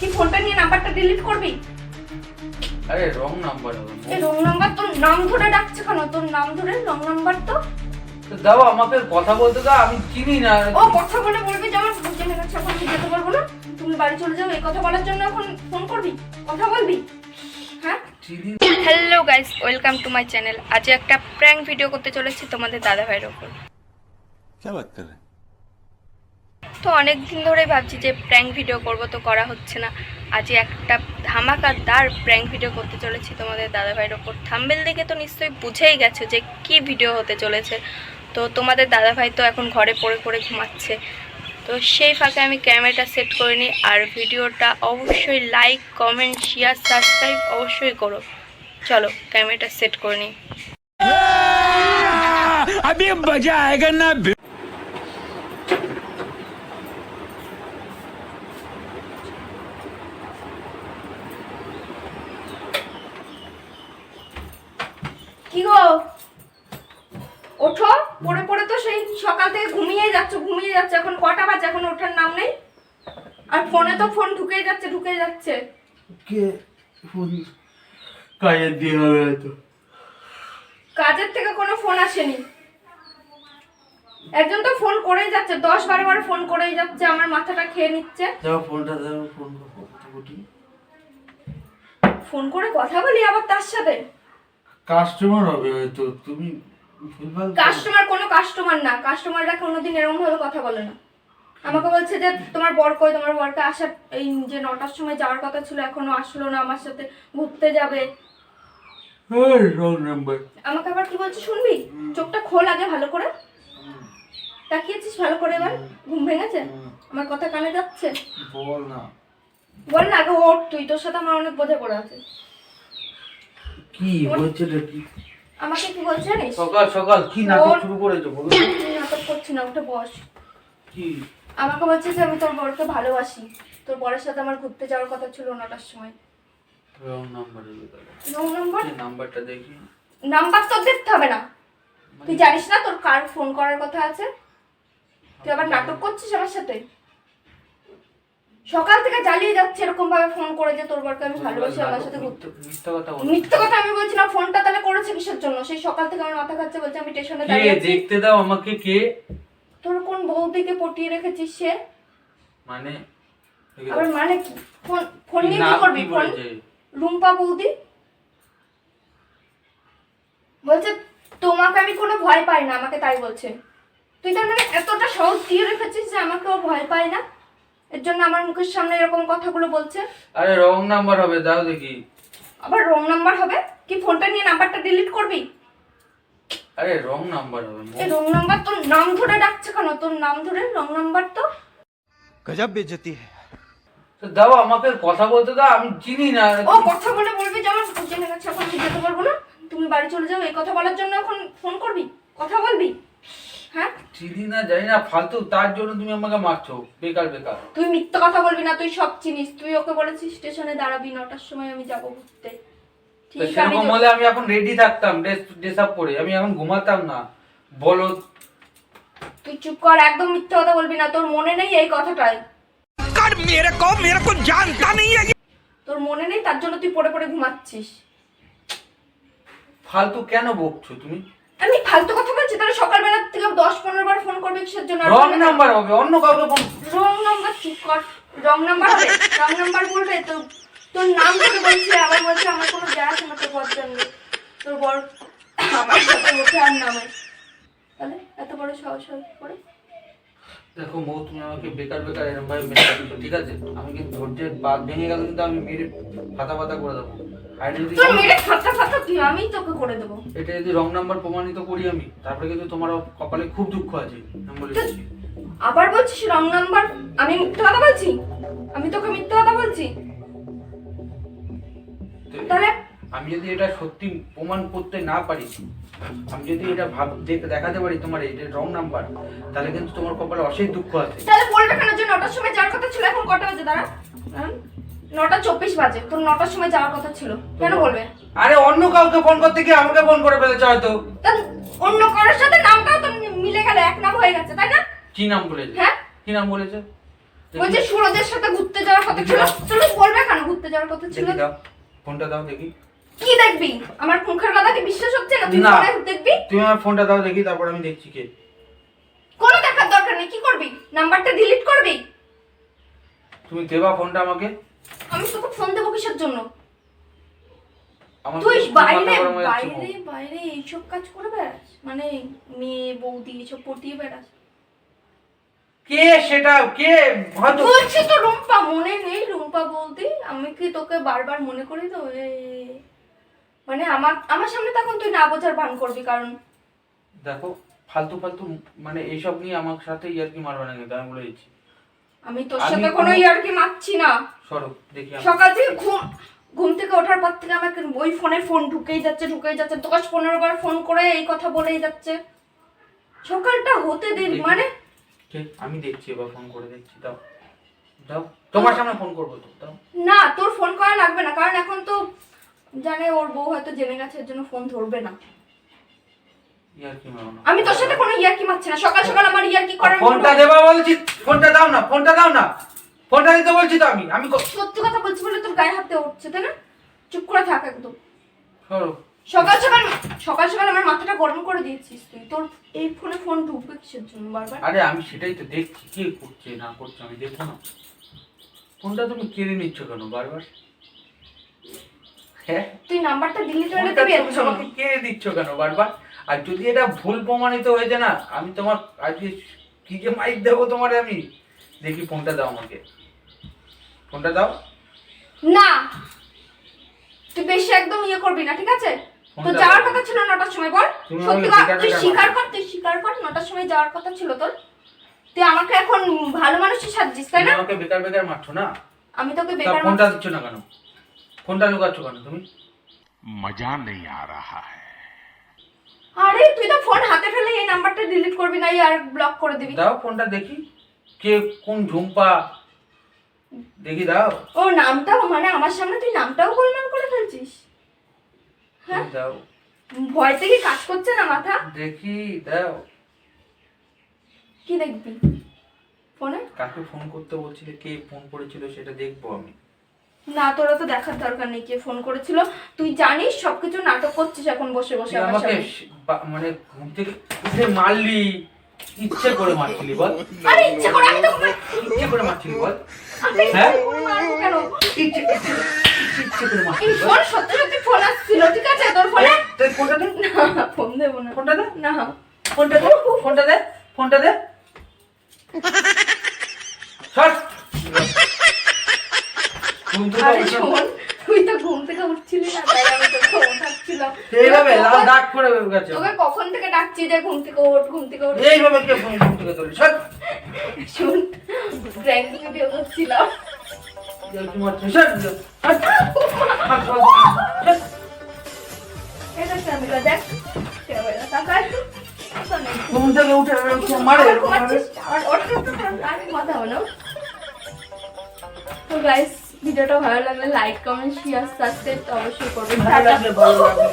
কি ফোনটা নিয়ে নাম্বারটা ডিলিট করবি আরে রং নাম্বার হবে এই রং নাম্বার তোর নাম ধরে ডাকছে কেন তোর নাম ধরে রং নাম্বার তো তো দাও আমাকে কথা বলতে দাও আমি চিনি না ও কথা বলে বলবি যে আমার বুঝে মনে হচ্ছে এখন আমি যেতে পারবো না তুমি বাড়ি চলে যাও এই কথা বলার জন্য এখন ফোন করবি কথা বলবি হ্যাঁ চিনি hello guys welcome to my channel আজ একটা প্র্যাঙ্ক ভিডিও করতে চলেছি তোমাদের দাদা ভাইয়ের ওপর क्या बात कर रहे हैं তো অনেক দিন ধরেই ভাবছি যে প্র্যাঙ্ক ভিডিও করব, তো করা হচ্ছে না। আজ একটা ধামাকাদার প্র্যাঙ্ক ভিডিও করতে চলেছি তোমাদের দাদা ভাইয়ের ওপর। থাম্বেল দেখে তো নিশ্চয়ই বুঝেই গেছো যে কি ভিডিও হতে চলেছে। তো তোমাদের দাদা ভাই তো এখন ঘরে পড়ে পড়ে ঘুমাচ্ছে। তো সেই ফাঁকে আমি ক্যামেরাটা সেট করে নিই, আর ভিডিওটা অবশ্যই লাইক কমেন্ট শেয়ার সাবস্ক্রাইব অবশ্যই করো। চলো ক্যামেরাটা সেট করে নিই। কি গো? ওঠো পড়ে পড়ে তো সেই সকাল থেকে ঘুমিয়ে যাচ্ছ ঘুমিয়ে যাচ্ছে। এখন কটা বাজে? এখন ওঠার নাম নেই? আর ফোনে তো ফোন ঢুকেই যাচ্ছে ঢুকেই যাচ্ছে। কে? ফোন? কাজের দিয়ে হবে হয়তো। কাজের থেকে কোনো ফোন আসেনি। একজন তো ফোন করেই যাচ্ছে দশ বারো বার ফোন করেই যাচ্ছে আমার মাথাটা খেয়ে নিচ্ছে। দাও ফোনটা দাও ফোন ফোন করে কথা বলি আবার তার সাথে? কাস্টমার হবে হয়তো তুমি ভুলভাল কাস্টমার কোনো কাস্টমার না কাস্টমাররা কোনোদিন এরকম ভাবে কথা বলে না। আমাকে বলছে যে তোমার বর কই? তোমার বরকে আসার এই যে নটার সময় যাওয়ার কথা ছিল এখনও আসলো না আমার সাথে ঘুরতে যাবে। আমাকে আবার কি বলছে শুনবি? চোখটা খোল আগে ভালো করে। তাকিয়েছিস ভালো করে এবার? ঘুম ভেঙেছে? আমার কথা কানে যাচ্ছে? বল না। বল না আগে ওঠ তুই তোর সাথে আমার অনেক বোঝা পড়ে আছে। কি রে কি? আমাকে কি বলছে জানিস? সকাল সকাল কি নাটক শুরু করেছ বলো? তুই নাটক করছি না উঠে বস। কি? আমাকে বলছে যে আমি তোর বরকে ভালোবাসি। তোর বরের সাথে আমার ঘুরতে যাওয়ার কথা ছিল নটার সময়। রং নাম্বার রং নাম্বার নাম্বারটা দেখি। নাম্বার তোর দেখতে হবে না। তুই জানিস না তোর কার ফোন করার কথা আছে? তুই আবার নাটক করছিস আমার সাথে? সকাল থেকে জ্বালিয়ে যাচ্ছে এরকম ভাবে ফোন করে যে তোর বরকে আমি ভালোবাসি আমার সাথে ঘুরতে। মিথ্যা কথা আমি বলছি না ফোনটা তাহলে করেছে কিসের জন্য? সেই সকাল থেকে আমার মাথা খাচ্ছে বলছে আমি স্টেশনে দাঁড়িয়ে আছি। দেখতে দাও আমাকে কে? তোর কোন বৌদিকে পটিয়ে রেখেছিস সে? মানে? আবার মানে কি? ফোন ফোন নিয়ে কি করবি? ফোন রুম্পা বৌদি? বলছে তোমাকে আমি কোনো ভয় পাই না আমাকে তাই বলছে। তুই তার মানে এতটা সহজ দিয়ে রেখেছিস যে আমাকে ও ভয় পায় না? এর জন্য আমার মুখের সামনে এরকম কথাগুলো বলছে। আরে রং নাম্বার হবে দাও দেখি। আবার রং নাম্বার হবে? কি ফোনটা নিয়ে নাম্বারটা ডিলিট করবি? আরে রং নাম্বার হবে এই রং নাম্বার তোর নাম ধরে ডাকছে কেন? তোর নাম ধরে রং নাম্বার তো। গজব বেজতি তো দাও আমাকে কথা বলতে দাও আমি চিনি না। ও কথা বলে বলবি যে আমার জেনে গেছে এখন চিনতে পারব না। তুমি বাড়ি চলে যাও এই কথা বলার জন্য এখন ফোন করবি? কথা বলবি? হ্যাঁ? চিনি না জানি না ফালতু তার জন্য তুমি আমাকে মারছো। বেকার বেকার। তুই মিথ্যা কথা বলবি না তুই সব চিনিস। তুই ওকে বলেছিস স্টেশনে দাঁড়াবি নটার সময় আমি যাব ঘুরতে। সেরকম হলে আমি এখন রেডি থাকতাম ড্রেস করে। আমি এখন ঘুমাতাম না। বলো। তুই চুপ কর একদম মিথ্যা কথা বলবি না। তোর মনে নেই এই কথাটাই। কাট মেরে কো মেরে কো জানতা নেই তোর মনে নেই তার জন্য তুই পড়ে পড়ে ঘুমাচ্ছিস। ফালতু কেন বকছো তুমি? ফালতু কথা বলছি? তাহলে সকালবেলা থেকে দশ পনেরো বার ফোন করবে কিসের জন্য? আর রং নাম্বার হবে অন্য কাউকে ফোন রং নাম্বার চুপ কর। রং নাম্বার হবে? রং নাম্বার বলবে? তো তোর নাম ধরে বলছে আবার বলছে আমার কোনো যা আছে না তোর বর জানবে তোর বর আমার সাথে ওঠে আর নামে তাহলে এত বড় সাহস হয় করে? দেখো মৌ তুমি আমাকে বেকার বেকার এরকম ভাবে ঠিক আছে? আমি কিন্তু ধৈর্যের বাদ ভেঙে গেল কিন্তু আমি মেরে ফাতা ফাতা করে দেবো। আর যদি তোর মেরে ফাটা ফাটা তুই আমি তোকে করে দেবো। এটা যদি রং নাম্বার প্রমাণিত করি আমি তারপরে কিন্তু তোমার কপালে খুব দুঃখ আছে আমি বলে দিচ্ছি আবার বলছিস রং নাম্বার আমি মিথ্যা কথা বলছি? আমি তোকে মিথ্যা কথা বলছি? তাহলে? আমি যদি এটা সত্যি প্রমাণ করতে না পারি আমি যদি এটা ভাব দেখাতে পারি তোমার এটা রং নাম্বার তাহলে কিন্তু তোমার কপালে অশেষ দুঃখ আছে। তাহলে বলবে কেন যে নটার সময় যাওয়ার কথা ছিল এখন কটা বাজে? দাঁড়া। হ্যাঁ? নটা চব্বিশ বাজে। তোর নটার সময় যাওয়ার কথা ছিল। কেন বলবে? আরে অন্য কাউকে ফোন করতে গিয়ে আমাকে ফোন করে ফেলেছে হয়তো। অন্য কারোর সাথে নামটাও তো মিলে গেল এক নাম হয়ে গেছে তাই না? কি নাম বলেছে? হ্যাঁ? কি নাম বলেছে? বলছে সুরজের সাথে ঘুরতে যাওয়ার কথা ছিল। চলো বলবে কেন ঘুরতে যাওয়ার কথা ছিল? ফোনটা দাও। দেখি। কি দেখবি? আমার মুখের কথা কি বিশ্বাস হচ্ছে না? তুই। ফোনে দেখবি? তুমি আমার ফোনটা দাও দেখি তারপর আমি দেখছি কে। কোনো দেখার দরকার নেই কি করবি? নাম্বারটা ডিলিট করবি? তুমি দেবা ফোনটা আমাকে? আমি তোকে ফোন দেবো কিসের জন্য? তুই বাইরে বাইরে বাইরে এইসব কাজ করে বেড়াস। মানে মেয়ে বৌদি এসব পটিয়ে বেড়াস। কে সেটা? কে? বলছি তো রুম্পা মনে নেই রুম্পা আমি কি তোকে বারবার মনে করি তো? মানে আমার আমার সামনে তখন তুই না বোঝার ভান করবি কারণ দেখো ফালতু ফালতু মানে এইসব নিয়ে আমার সাথে ইয়ার্কি মারবে না কিন্তু আমি বলে দিচ্ছি। আমি তোর সাথে কোনো- ইয়ার্কি মারছি না। সরো দেখি সকাল থেকে ঘুম ঘুম থেকে ওঠার পর থেকে আমাকে ওই ফোনে ফোন ঢুকেই যাচ্ছে ঢুকেই যাচ্ছে। দশ পনেরো বার ফোন করে এই কথা বলেই যাচ্ছে। সকালটা হতে দেরি মানে? আমি দেখছি এবার ফোন করে দেখছি। দাও। দাও। তোমার সামনে ফোন করব তো দাও। না তোর ফোন করা লাগবে না কারণ এখন তো জানে ওর বউ হয়তো জেনে গেছে এর জন্য ফোন ধরবে না। আমি তোর সাথে কোনো ইয়ার্কি মারছি না। সকাল সকাল আমার ইয়ার্কি করার ফোনটা দেবা বলছি ফোনটা দাও না ফোনটা দাও না। ফোনটা দিতে বলছি তো আমি আমি সত্যি কথা বলছি বলে তোর গায়ে হাতে উঠছে তাই না? চুপ করে থাক একদম। সকাল সকাল সকাল সকাল আমার মাথাটা গরম করে দিয়েছিস তুই। তোর এই ফোনে ফোন ঢুকবে কিসের জন্য বারবার? আরে আমি সেটাই তো দেখছি কে করছে না করছে আমি দেখব না। ফোনটা তুমি কেড়ে নিচ্ছ কেন বারবার? হ্যাঁ? তুই নাম্বারটা ডিলিট করে ফোনটা দিবি। আমাকে কেড়ে দিচ্ছ কেন বারবার? আর যদি এটা ভুল প্রমাণিত হয়েছে না আমি তোমার আজকে কি যে মাইক দেবো তোমার আমি? দেখি ফোনটা দাও আমাকে। ফোনটা দাও। না। তুই বেশি একদম ইয়ে করবি না ঠিক আছে? তো যাওয়ার কথা ছিল নটার সময় বল। সত্যি তুই স্বীকার কর তুই স্বীকার কর নটার সময় যাওয়ার কথা ছিল তোর। তুই আমাকে এখন ভালো মানুষের সাজছিস তাই না? আমাকে বেকার বেকার মারছো না? আমি তোকে বেকার ফোনটা দিচ্ছ না কেন? ফোনটা লুকাচ্ছো কেন তুমি? মজা নেই আ রাহা হ্যায়। আরে তুই তো ফোন হাতে ফেলে এই নাম্বারটা ডিলিট করবি না আর ব্লক করে দিবি। দাও ফোনটা দেখি কে কোন ঝুম্পা দেখি দাও। ও নামটাও মানে আমার সামনে তুই নামটাও গোলমাল করে ফেলছিস। হ্যাঁ? দাও। ভয় থেকে কাজ করছে না মাথা? দেখি দাও। কি দেখবি? ফোনে? কাকে ফোন করতে বলছিলে কে ফোন করেছিল সেটা দেখব আমি। না তোরা তো দেখার দরকার নেই কে ফোন করেছিল। তুই জানিস সবকিছু নাটক করছিস এখন বসে বসে আমাকে মানে ঘুম থেকে উঠে মারলি। ইচ্ছে করে মারছিলি বল। আরে ইচ্ছে করে আমি তো ইচ্ছে করে মারছিলি বল। হ্যাঁ? ফোন মারবো কেন? ইচ্ছে ইচ্ছে ইচ্ছে করে মারছিলি ফোন সত্যি সত্যি ফোন আসছিল ঠিক আছে? তোর ফোনে? তুই ফোনটা দে। না ফোন দেবো না। ফোনটা দে। না। ফোনটা দে ফোনটা দে ফোনটা দে। সর ঘুম থেকে আরে উঠে- শোন তুই তো ঘুম থেকে উঠছিলি না তাই আমি তোকে ওঠাচ্ছিলাম এইভাবে লাল কখন- করে গেছে তোকে কখন থেকে ডাকছি? যে ঘুম থেকে ওঠ ঘুম থেকে ওঠ। এইভাবে কে ঘুম থেকে তোলে? সর শুন। ঘুম উঠে মারে মাথা হলো তো গাইস ভিডিওটা ভালো লাগলে লাইক কমেন্ট শেয়ার সাবস্ক্রাইব তো অবশ্যই করবেন। ভালো লাগলে ভালো লাগবে।